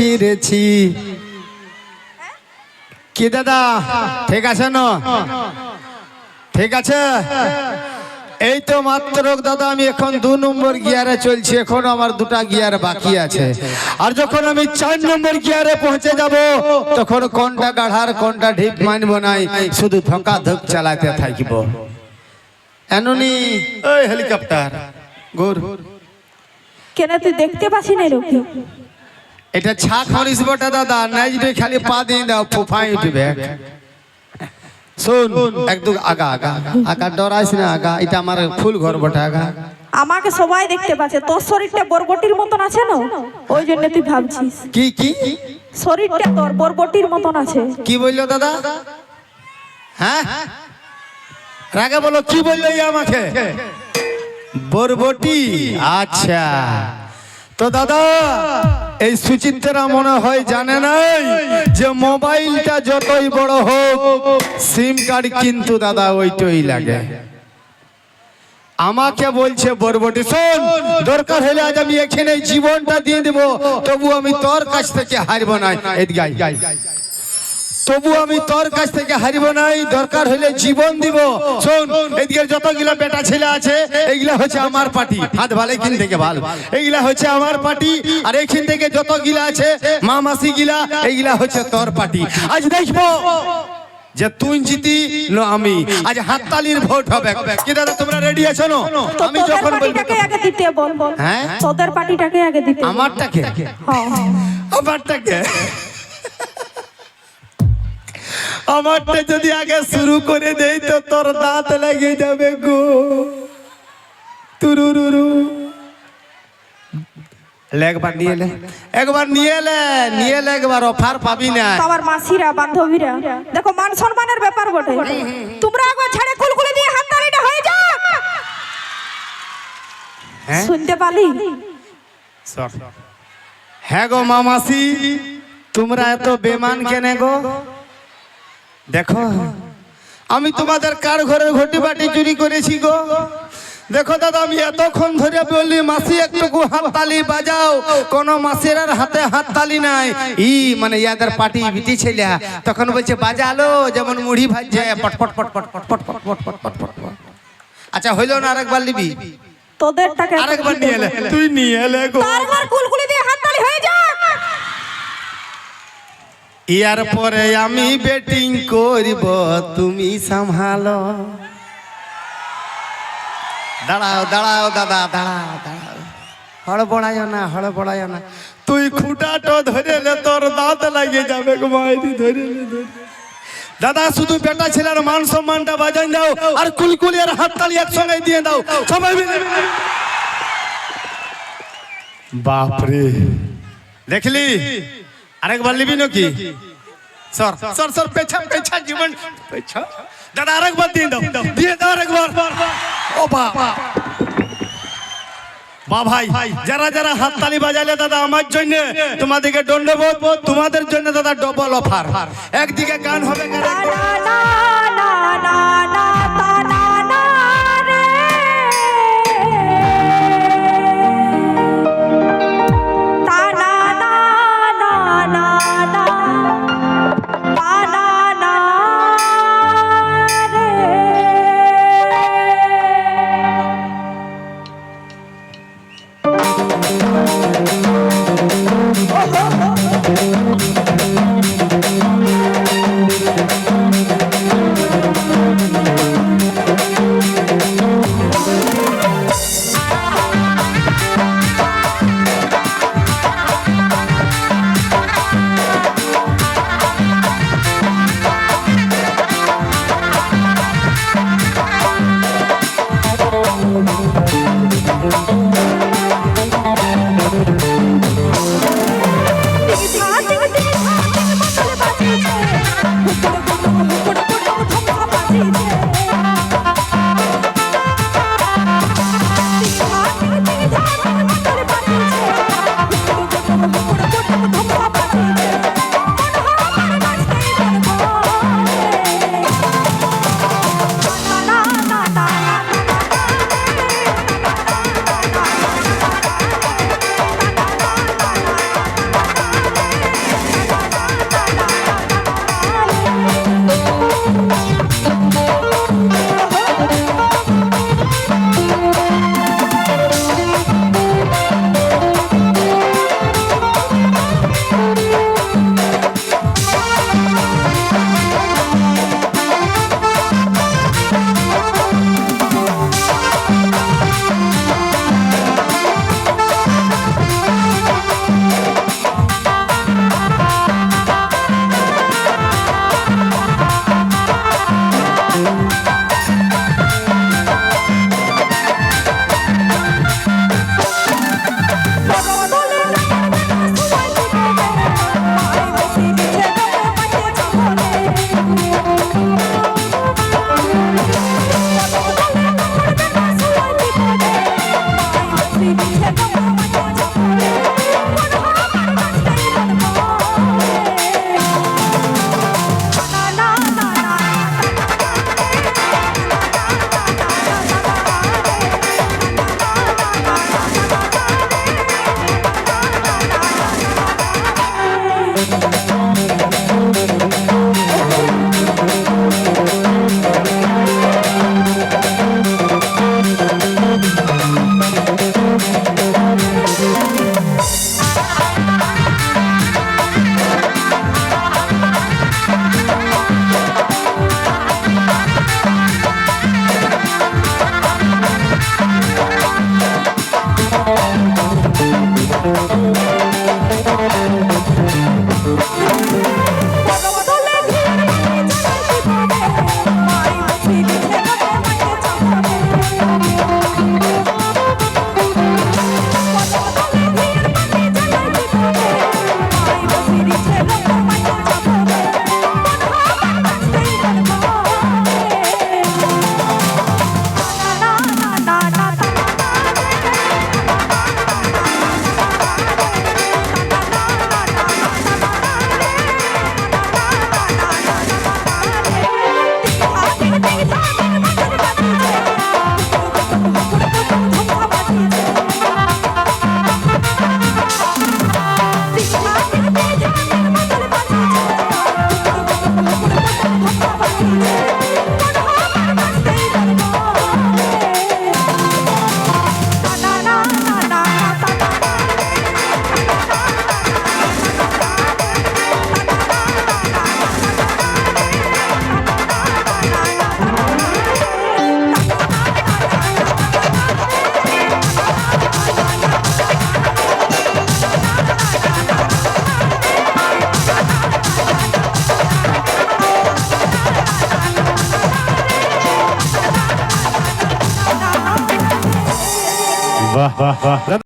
ছিঁড়েছি। কি দাদা? ঠিক আছে না? ঠিক আছে? এই তো মাত্র দাদা আমি এখন দু নম্বর গিয়ারে চলছি এখন আমার দুটা গিয়ার বাকি আছে। আর যখন আমি চার নম্বর গিয়ারে পৌঁছে যাব তখন কোনটা গাঢ়ার কোনটা ঢিপ মানবো নাই শুধু ধোকা ধক চালাতে থাকব। এননি? ওই হেলিকপ্টার। গোর। কেন তুই দেখতে পাচ্ছি না রকি? এটা ছা খরিস বটা দাদা নাই রে খালি পা দিয়ে দাও ফুফাই উঠবে। শোন একদম আগা আগা আগা ডরাইস না আগা এটা আমার ফুল ঘর বটা আগা। আমাকে সবাই দেখতে পাচ্ছে তোর শরীরটা বরবটির মতন আছে না? ওই জন্য তুই ভাবছিস। কি কি? শরীরটা তোর বরবটির মতন আছে। কি বলল দাদা? হ্যাঁ? রাগে বলো কি বলল আমাকে? বরবটি আচ্ছা। তো দাদা এই সুচিত্রা মনে হয় জানে নাই যে মোবাইলটা যতই বড় হোক সিম কার্ড কিন্তু দাদা ওইটাই লাগে আমাকে বলছে, বরবটি, শোন, দরকার হলে আজ আমি এখানে জীবনটা দিয়ে দেবো তবু আমি তোর কাছ থেকে হারবো না এদিকে। তবু আমি তোর কাছ থেকে হারিব নাই। দরকার হলে জীবন দিব। শোন এদিকে যতগুলা বেটা ছেলে আছে এইগুলা হচ্ছে আমার পার্টি। হাত ভালো এখান থেকে ভালো। এইগুলা হচ্ছে আমার পার্টি। আর এখান থেকে যত গিলা আছে মা মাসি গিলা এইগুলা হচ্ছে তোর পার্টি। আজ দেখব যে তুই জিতি নো আমি। আজ হাততালির ভোট হবে। কি দাদা তোমরা রেডি আছো না? আমি যখন বলব আগে দিতে বল। বল হ্যাঁ? তোদের পার্টিটাকে আগে দিতে আমারটাকে? হ্যাঁ, হ্যাঁ। আমারটাকে? আমারটা যদি আগে শুরু করে দেই তো তোর দাঁত লেগে যাবে গো। তুরুরুরু। একবার নিয়ে একবার নিয়ে লে নিয়ে একবার অফার পাবি না। আমার মাসিরা বান্ধবীরা দেখো মান সম্মানের ব্যাপার বটে। তোমরা একবার ছেড়ে কুলকুলি দিয়ে হাত হয়ে যাও হ্যাঁ? শুনতে পালি? হ্যাঁ গো মামাসি তোমরা এত বেমান কেনে গো? দেখো আমি তোমাদের কার ঘরের ঘটি বাটি চুরি করেছি গো দেখো দাদা আমি এতক্ষণ ধরে বললি মাসি একটুকু হাততালি বাজাও কোন মাসির আর হাতে হাততালি নাই ই মানে ইয়াদের পাটি বিটি ছেলে তখন বলছে বাজালো যেমন মুড়ি ভাজছে পটপট পটপট পটপট পটপট পটপট পটপট আচ্ছা হইল না আরেকবার নিবি তোদের টাকা আরেকবার নিয়ে এলে তুই নিয়ে এলে গো বারবার কুলকুলি দি ইয়ার পরে আমি ব্যাটিং করব, তুমি সামহালো। দাঁড়াও দাঁড়াও, দাদা, দাঁড়াও দাঁড়াও। হড় পড়ায় না হড় পড়ায় না। তুই খুঁটাটো ধরে লে তোর দাঁত লাগিয়ে যাবে ধরে দাদা, শুধু বেটা ছেলের মান সম্মানটা বাজাই দাও, আর কুলকুলি আর হাততালি একসঙ্গে দিয়ে দাও। সবাই বাপরে। দেখলি? আরেকবার নিবি নাকি? সর সর সর পেছা পেছা জীবন পেছা। দাদা আরেকবার দিয়ে দাও দিয়ে দাও আরেকবার। ও বাবা। বা ভাই যারা যারা হাততালি বাজালে দাদা আমার জন্য তোমাদেরকে দণ্ডবোধ তোমাদের জন্য দাদা ডবল অফার একদিকে গান হবে না না না না না তা না 哈哈哈来